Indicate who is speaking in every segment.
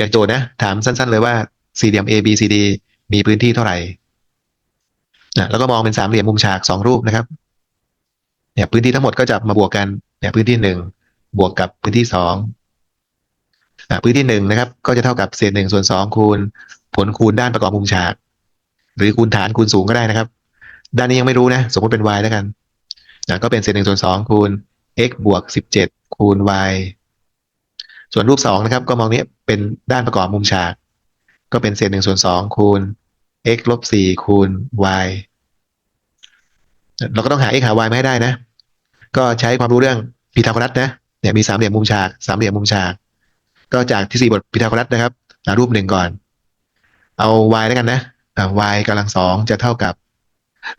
Speaker 1: จากโจทย์นะ ถามสั้น ๆ เลยว่าสี่เหลี่ยม A B C D มีพื้นที่เท่าไหร่นะแล้วก็มองเป็นสามเหลี่ยมมุมฉากสองรูปนะครับ เนี่ยพื้นที่ทั้งหมดก็จะมาบวกกัน เนี่ยพื้นที่หนึ่งบวกกับพื้นที่สองพื้นที่หนึ่งนะครับ ก็จะเท่ากับเศษหนึ่งส่วนสองคูณ ผลคูณด้านประกอบมุมฉาก หรือคูณฐานคูณสูงก็ได้นะครับ ด้านนี้ยังไม่รู้นะ สมมติเป็น y แล้วกันนะก็เป็นเศษหนึ่งส่วนสองคูณ x บวกสิบเจ็ดคูณ y ส่วนรูปสองนะครับก็มองนี้เป็นด้านประกอบมุมฉาก ก็เป็นเศษหนึ่งส่วนสองคูณ x ลบสี่คูณ y เราก็ต้องหา x หา y มาให้ได้นะ ก็ใช้ความรู้เรื่องพีทาโกรัสนะเนี่ยมีสามเหลี่ยมมุมฉากสามเหลี่ยมมุมฉาก ก็จากทฤษฎีบทพีทาโกรัสนะครับหารูปหนึ่งก่อน เอา y แล้วกันนะอ่า y กำลังสองจะเท่ากับ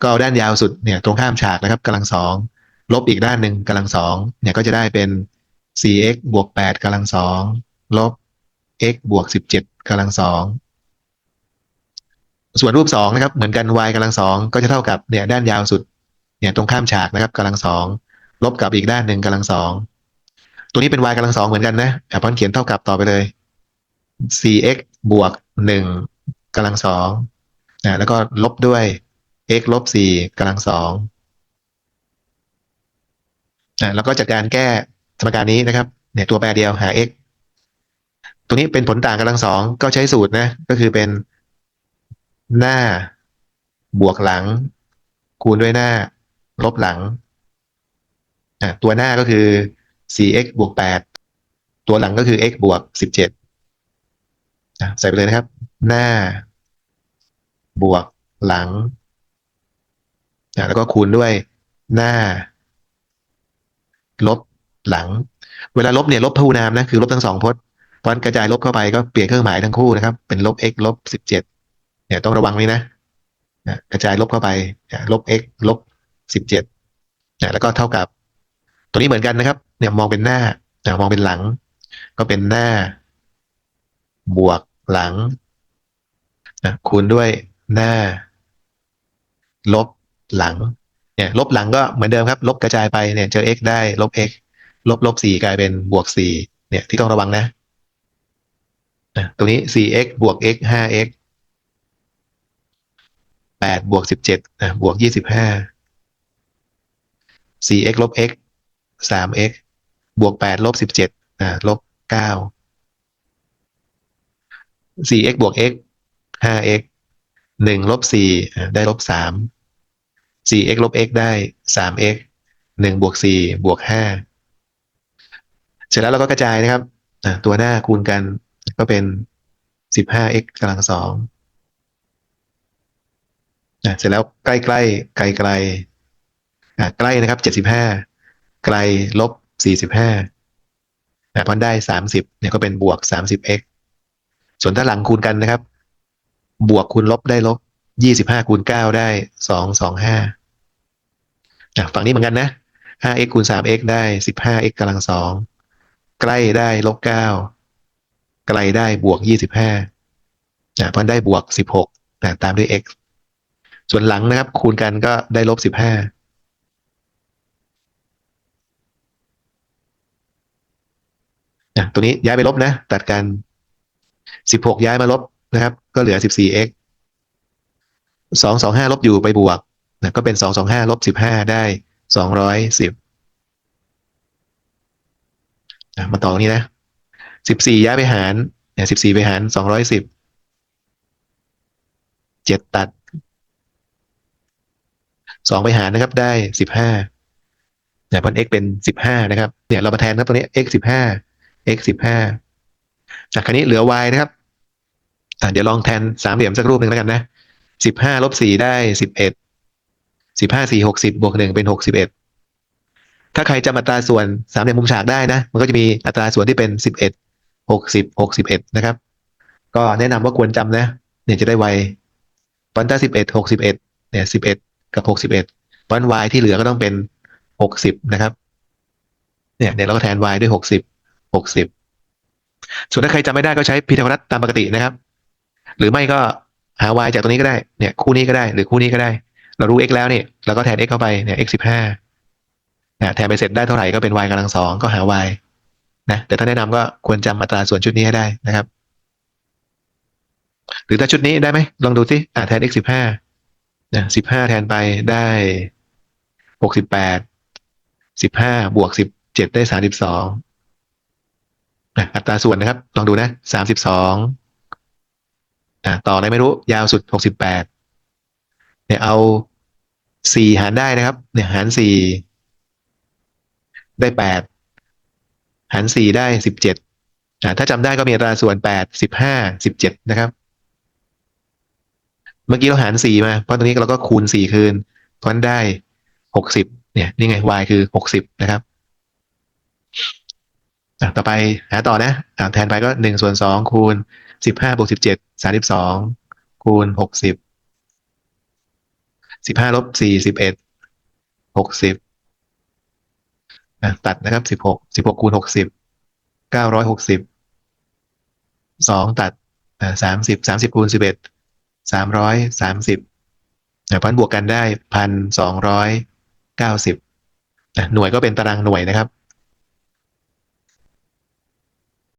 Speaker 1: ก็เอาด้านยาวสุดเนี่ยตรงข้ามฉากนะครับกำลังสองลบอีกด้านหนึ่งกำลังสองเนี่ยก็จะได้เป็น 4x บวก8กำลังสองลบ x บวก 17กำลังสองส่วนรูปสองนะครับ เหมือนกัน y กำลังสองก็จะเท่ากับเนี่ยด้านยาวสุดเนี่ยตรงข้ามฉากนะครับกำลังสองลบกับอีกด้านหนึ่งกำลังสองตัวนี้เป็น y กำลังสองเหมือนกันนะแอ่พันเขียนเท่ากับต่อไปเลย 4x บวก 1กำลังสองนะแล้วก็ลบด้วย x ลบ4กำลังสองอะแล้วก็จากการแก้ สมการนี้นะครับเนี่ยตัวแปรเดียวหา x ตัวนี้เป็นผลต่างกำลังสองก็ใช้สูตรนะ ก็คือเป็นหน้า บวกหลัง คูณด้วยหน้า ลบหลังอะตัวหน้าก็คือ 4x บวก 8 ตัวหลังก็คือ x บวก 17 ใส่ไปเลยนะครับ หน้า บวกหลัง แล้วก็คูณด้วยหน้า ลบ หลัง เวลาลบเนี่ยลบพหูนามนะคือลบทั้งสองพจน์เพราะฉะนั้นกระจายลบเข้าไปก็เปลี่ยนเครื่องหมายทั้งคู่นะครับ เป็นลบ x ลบสิบเจ็ดเนี่ยต้องระวังนี้นะนะกระจายลบเข้าไปลบ x ลบสิบเจ็ดนะแล้วก็เท่ากับ ตัวนี้เหมือนกันนะครับ เนี่ยมองเป็นหน้านะมองเป็นหลัง ก็เป็นหน้า บวกหลังนะคูณด้วยหน้า ลบหลังเนี่ยลบหลังก็เหมือนเดิมครับ ลบกระจายไปเนี่ยเจอ x ได้ลบ x ลบลบสี่กลายเป็นบวกสี่เนี่ยที่ต้องระวังนะนะตรงนี้ 4x บวก x 5x 8บวก17นะบวก 25 4x ลบ x 3x บวก 8 ลบ 17อ่าลบ 9 4x บวก x 5x 1 ลบ4อ่ได้ลบ 3 4x ลบ x ได้ 3x 1 บวก 4 บวก5เส ร็จแล้วเราก็กระจายนะครับตัวหน้าคูณกันก็เป็น 15x กำลังสองเสร็จแล้วใกล้ใกล้ไกลไกลใกล้นะครับ 75 ไกลลบ 45อะพอได้ 30เนี่ยก็เป็นบวก 30x ส่วนถ้าหลังคูณกันนะครับ บวกคูณลบได้ลบ 25 คูณ 9 ได้ 225อะฝั่งนี้เหมือนกันนะ 5x คูณ 3x ได้ 15x กำลังสอง ใกล้ได้ลบ9ไกลได้บวก25นะเพราะได้บวก16นะตามด้วย x ส่วนหลังนะครับ คูณกันก็ได้ลบ15นะตัวนี้ย้ายไปลบนะ ตัดกัน16ย้ายมาลบนะครับ ก็เหลือ 14x 225ลบอยู่ไปบวกนะก็เป็น225ลบ15ได้210 นะมาต่อตรงนี้นะสิบสี่ย้ายไปหารเนี่ยสิบสี่ไปหารสองร้อยสิบเจ็ดตัดสองไปหารนะครับได้สิบห้าเนี่ยพัน x เป็นสิบห้านะครับเนี่ยเรามาแทนครับตัวนี้ x สิบห้า x สิบห้าจากคันนี้เหลือ y นะครับเดี๋ยวลองแทนสามเหลี่ยมสักรูปหนึ่งแล้วกันนะสิบห้าลบสี่ได้สิบเอ็ดสิบห้าสี่หกสิบบวกหนึ่งเป็นหกสิบเอ็ด ถ้าใครจำอัตราส่วนสามเหลี่ยมมุมฉากได้นะ มันก็จะมีอัตราส่วนที่เป็นสิบเอ็ดหกสิบหกสิบเอ็ดนะครับ ก็แนะนำว่าควรจำนะ เนี่ยจะได้ไวปันต้าสิบเอ็ดหกสิบเอ็ดเนี่ยสิบเอ็ดกับหกสิบเอ็ดปันวที่เหลือก็ต้องเป็นหกสิบนะครับ เนี่ยเดี๋ยวเราก็แทน y ด้วยหกสิบหกสิบส่วนถ้าใครจำไม่ได้ก็ใช้พีทาโกรัสตามปกตินะครับ หรือไม่ก็หา y จากตรงนี้ก็ได้ เนี่ย คู่นี้ก็ได้ หรือคู่นี้ก็ได้ เรารู้ x แล้วเนี่ยเราก็แทน x เข้าไป เนี่ย x สิบห้า แทนไปเสร็จได้เท่าไหร่ก็เป็น y กำลังสองก็หา y นะแต่ถ้าแนะนำก็ควรจำอัตราส่วนชุดนี้ให้ได้นะครับ หรือถ้าชุดนี้ได้ไหมลองดูสิอ่าแทน x สิบห้านะสิบห้าแทนไปได้หกสิบแปดสิบห้าบวกสิบเจ็ดได้สามสิบสองนะอัตราส่วนนะครับ ลองดูนะสามสิบสองอ่าต่ออะไรไม่รู้ยาวสุดหกสิบแปดเนี่ยเอาสี่หารได้นะครับ เนี่ยหารสี่ ได้แปดหารสี่ได้สิบเจ็ดถ้าจำได้ก็มีอัตราส่วนแปดสิบห้าสิบเจ็ดนะครับ เมื่อกี้เราหารสี่มา เพราะตรงนี้เราก็คูณสี่คืนเพราะนั้นได้หกสิบเนี่ยนี่ไง y คือหกสิบนะครับต่อไปหาต่อนะแทนไปก็หนึ่งส่วนสองคูณสิบห้าบวกสิบเจ็ดสามสิบสองคูณหกสิบสิบห้าลบสี่สิบเอ็ดหกสิบ นะตัดนะครับสิบหกสิบหกคูณหกสิบเก้าร้อยหกสิบสองตัดสามสิบสามสิบคูณสิบเอ็ดสามร้อยสามสิบเพราะฉะนั้นบวกกันได้พันสองร้อยเก้าสิบหน่วยก็เป็นตารางหน่วยนะครับ